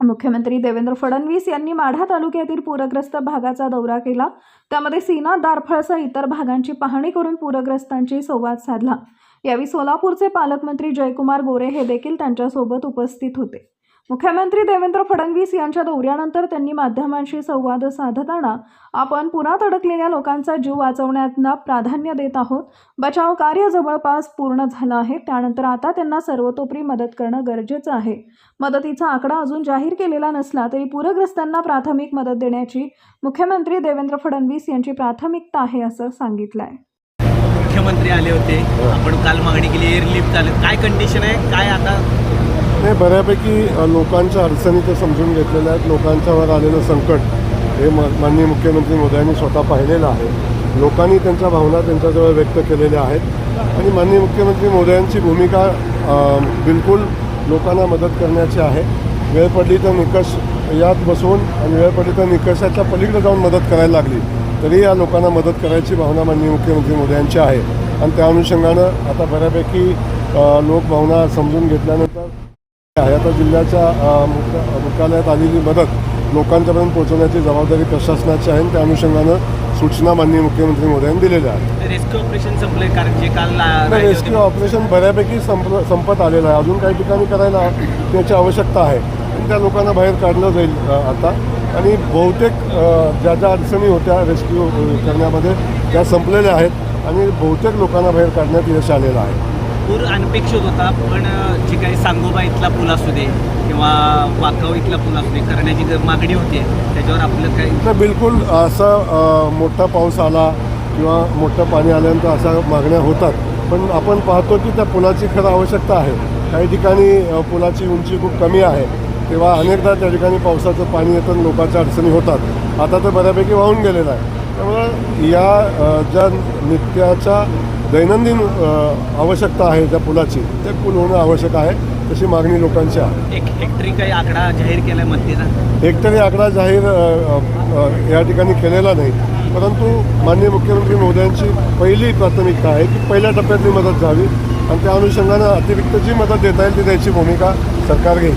मुख्यमंत्री देवेंद्र फडणवीस यांनी माढा तालुक्यातील पूरग्रस्त भागाचा दौरा केला. त्यामध्ये सीना दारफळसह इतर भागांची पाहणी करून पूरग्रस्तांशी संवाद साधला. यावेळी सोलापूरचे पालकमंत्री जयकुमार गोरे हे देखील त्यांच्यासोबत उपस्थित होते. मुख्यमंत्री देवेंद्र फडणवीस यांच्या दौऱ्यानंतर त्यांनी माध्यमांशी संवाद साधताना आपण पुरात अडकलेल्या लोकांचा जीव वाचवण्याला प्राधान्य देत आहोत. बचाव कार्य जवळपास पूर्ण झालं आहे. त्यानंतर आता त्यांना सर्वतोपरी मदत करणं गरजेचं आहे. मदतीचा आकडा अजून जाहीर केलेला नसला तरी पूरग्रस्तांना प्राथमिक मदत देण्याची मुख्यमंत्री देवेंद्र फडणवीस यांची प्राथमिकता आहे असं सांगितलं आहे मुख्यमंत्री आले होते. आपण काल मागणी केली एअर लिफ्ट आले काय कंडिशन आहे? काय आता नाही बऱ्यापैकी लोकांच्या अडचणी ते समजून घेतलेल्या आहेत. लोकांच्यावर आलेलं संकट हे म माननीय मुख्यमंत्री मोदयांनी स्वतः पाहिलेलं आहे. लोकांनी त्यांच्या भावना त्यांच्याजवळ व्यक्त केलेल्या आहेत. आणि माननीय मुख्यमंत्री मोदयांची भूमिका बिलकुल लोकांना मदत करण्याची आहे. वेळ पडली तर निकष यात बसवून आणि वेळ पडली तर निकषाच्या पलीकडे जाऊन मदत करायला लागली तरी या लोकांना मदत करायची भावना माननीय मुख्यमंत्री मोदयांची आहे. आणि त्या अनुषंगानं आता बऱ्यापैकी लोकभावना समजून घेतल्यानं आता जिल्ह्याच्या मुख्य मुख्यालयात आलेली मदत लोकांच्यापर्यंत पोहोचवण्याची जबाबदारी प्रशासनाची आहे त्या अनुषंगानं सूचना माननीय मुख्यमंत्री मोदयांनी दिलेल्या आहेत. रेस्क्यू ऑपरेशन संपलंय कारण जे काल रेस्क्यू. ऑपरेशन बऱ्यापैकी संपलं संपत आलेलं आहे. अजून काही ठिकाणी करायला त्याची आवश्यकता आहे. आणि त्या लोकांना बाहेर काढलं जाईल आता. आणि बहुतेक ज्या ज्या अडचणी होत्या रेस्क्यू करण्यामध्ये त्या संपलेल्या आहेत. आणि बहुतेक लोकांना बाहेर काढण्यात यश आलेलं आहे. पूर अनपेक्षित होता पण जे काही सांगोबा इथला पूल असू दे किंवा वाकाव इथला पूल असू दे करण्याची जर मागणी होती त्याच्यावर आपलं काही बिलकुल असं मोठा पाऊस आला किंवा मोठं पाणी आल्यानंतर अशा मागण्या होतात. पण आपण पाहतो की त्या पुलाची खरं आवश्यकता आहे. काही ठिकाणी पुलाची उंची खूप कमी आहे. तेव्हा अनेकदा त्या ठिकाणी पावसाचं पाणी येतं लोकांच्या अडचणी होतात. आता तर बऱ्यापैकी वाहून गेलेलं आहे. त्यामुळं या ज्या नित्याच्या दैनंदिन आवश्यकता आहे त्या पुलाची ते पूल होणं आवश्यक आहे तशी मागणी लोकांची आहे. एक हेक्टरी काही आकडा जाहीर मदतीचा एकतरी आकडा जाहीर या ठिकाणी केलेला नाही. परंतु माननीय मुख्यमंत्री मोदयांची पहिली प्राथमिकता आहे की पहिल्या टप्प्यातली मदत झावी आणि त्या अनुषंगानं अतिरिक्त जी मदत देता येईल ती द्यायची भूमिका सरकार घेईल.